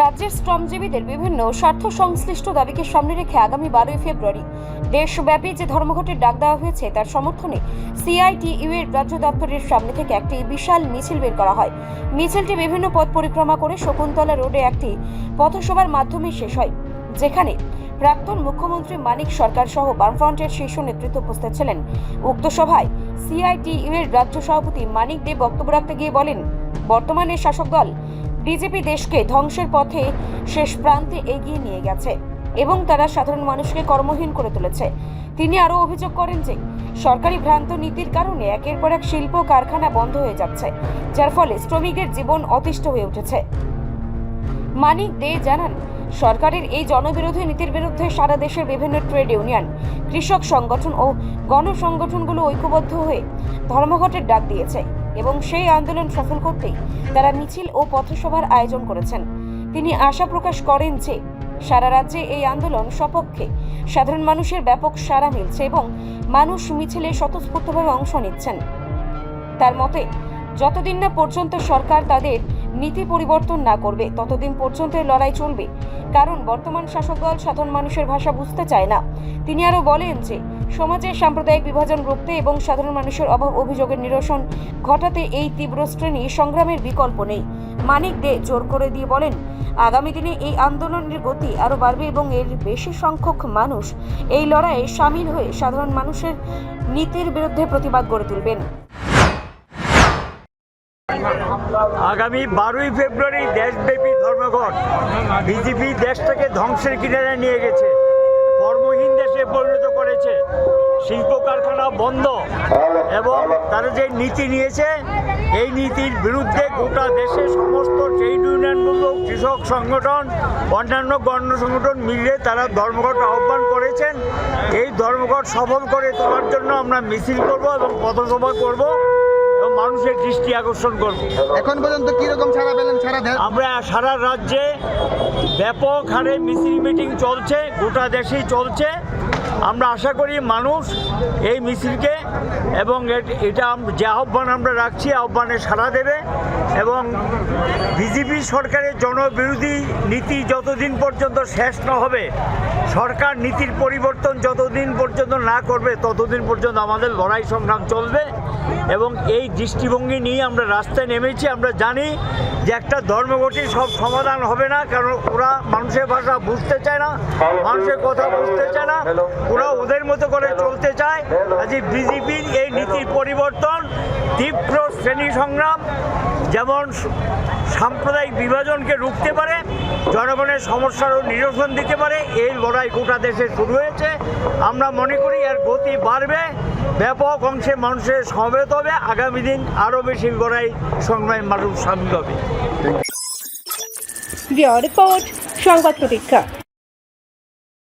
রাজ্যের শ্রমজীবীদের বিভিন্ন স্বার্থ সংশ্লিষ্ট দাবিকে সামনে রেখে আগামী বারোই ফেব্রুয়ারি দেশব্যাপী যে ধর্মঘটের ডাক দেওয়া হয়েছে, তার সমর্থনে সিআইটিইউ এর রাজ্য দপ্তরের সামনে থেকে একটি বিশাল মিছিল বের করা হয়। মিছিলটি বিভিন্ন পথ পরিক্রমা করে শকুন্তলা রোডে একটি পথসভার মাধ্যমে শেষ হয়, যেখানে প্রাক্তন মুখ্যমন্ত্রী মানিক সরকার সহ বামফ্রন্টের শীর্ষ নেতৃত্ব উপস্থিত ছিলেন। উক্ত সভায় সিআইটিইউ এর রাজ্য সভাপতি মানিক দে বক্তব্য রাখতে গিয়ে বলেন, বর্তমানে শাসক দল বিজেপি দেশকে ধ্বংসের পথে শেষ প্রান্তে এগিয়ে নিয়ে গেছে এবং তারা সাধারণ মানুষকে কর্মহীন করে তুলেছে। তিনি আরও অভিযোগ করেন যে, সরকারি ভ্রান্ত নীতির কারণে একের পর এক শিল্প কারখানা বন্ধ হয়ে যাচ্ছে, যার ফলে শ্রমিকের জীবন অতিষ্ঠ হয়ে উঠেছে। মানিক দে জানান, সরকারের এই জনবিরোধী নীতির বিরুদ্ধে সারা দেশের বিভিন্ন ট্রেড ইউনিয়ন, কৃষক সংগঠন ও গণসংগঠনগুলো ঐক্যবদ্ধ হয়ে ধর্মঘটের ডাক দিয়েছে। এবং সেই আন্দোলন সফল করতেই তারা মিছিল ও পথসভার আয়োজন করেছেন। তিনি আশা প্রকাশ করেন যে সারা রাজ্যে এই আন্দোলন সপক্ষে সাধারণ মানুষের ব্যাপক সাড়া মিলছে এবং মানুষ মিছিলে স্বতঃস্ফূর্তভাবে অংশ নিচ্ছেন। তার মতে, যতদিন না পর্যন্ত সরকার তাদের নীতি পরিবর্তন না করবে, ততদিন পর্যন্ত লড়াই চলবে। কারণ বর্তমান শাসক দল সাধারণ মানুষের ভাষা বুঝতে চায় না। তিনি আরও বলেন যে সমাজের সাম্প্রদায়িক বিভাজন রুখতে এবং সাধারণ মানুষের অভাব অভিযোগের নিরসন ঘটাতে এই তীব্র শ্রেণি সংগ্রামের বিকল্প নেই। মানিক দে জোর করে দিয়ে বলেন, আগামী দিনে এই আন্দোলনের গতি আরও বাড়বে এবং এর বেশি সংখ্যক মানুষ এই লড়াইয়ে সামিল হয়ে সাধারণ মানুষের নীতির বিরুদ্ধে প্রতিবাদ গড়ে তুলবেন। আগামী বারোই ফেব্রুয়ারি দেশব্যাপী ধর্মঘট। বিজেপি দেশটাকে ধ্বংসের কিনারে নিয়ে গেছে। কর্মহীন দেশে পরিণত করেছে শিল্প কারখানা বন্ধ এবং তারা যে নীতি নিয়েছে এই নীতির বিরুদ্ধে গোটা দেশে সমস্ত ট্রেড ইউনিয়নগুলো কৃষক সংগঠন অন্যান্য গণ্য সংগঠন মিলে তারা ধর্মঘট আহ্বান করেছেন। এই ধর্মঘট সফল করে তোলার জন্য আমরা মিছিল করব এবং পথসভা করব এবং মানুষের দৃষ্টি আকর্ষণ করব। এখন পর্যন্ত কীরকম ছাড়া পেলেন? দেন। আমরা সারা রাজ্যে ব্যাপক হারে মিছিল মিটিং চলছে গোটা দেশেই চলছে। আমরা আশা করি মানুষ এই মিছিলকে এবং এটা যে আহ্বান আমরা রাখছি আহ্বানে সাড়া দেবে এবং বিজেপি সরকারের জনবিরোধী নীতি যতদিন পর্যন্ত শেষ না হবে, সরকার নীতির পরিবর্তন যতদিন পর্যন্ত না করবে, ততদিন পর্যন্ত আমাদের লড়াই সংগ্রাম চলবে এবং এই দৃষ্টিভঙ্গি নিয়ে আমরা রাস্তায় নেমেছি। আমরা জানি যে একটা ধর্মঘটে সব সমাধান হবে না কারণ ওরা মানুষের ভাষা বুঝতে চায় না মানুষের কথা বুঝতে চায় না ওরা ওদের মতো করে চলতে চায়। আজ বিজেপির এই নীতির পরিবর্তন তীব্র শ্রেণি সংগ্রাম যেমন সাম্প্রদায়িক বিভাজনকে রুখতে পারে জনগণের সমস্যারও নিরসন দিতে পারে, এই লড়াই গোটা দেশে শুরু হয়েছে। আমরা মনে করি এর গতি বাড়বে, ব্যাপক অংশে মানুষের সমবেত হবে, আগামী দিন আরও বেশি লড়াই সংগ্রামী মানুষ সামিল হবে। রিপোর্ট, সংবাদ প্রতীক্ষা।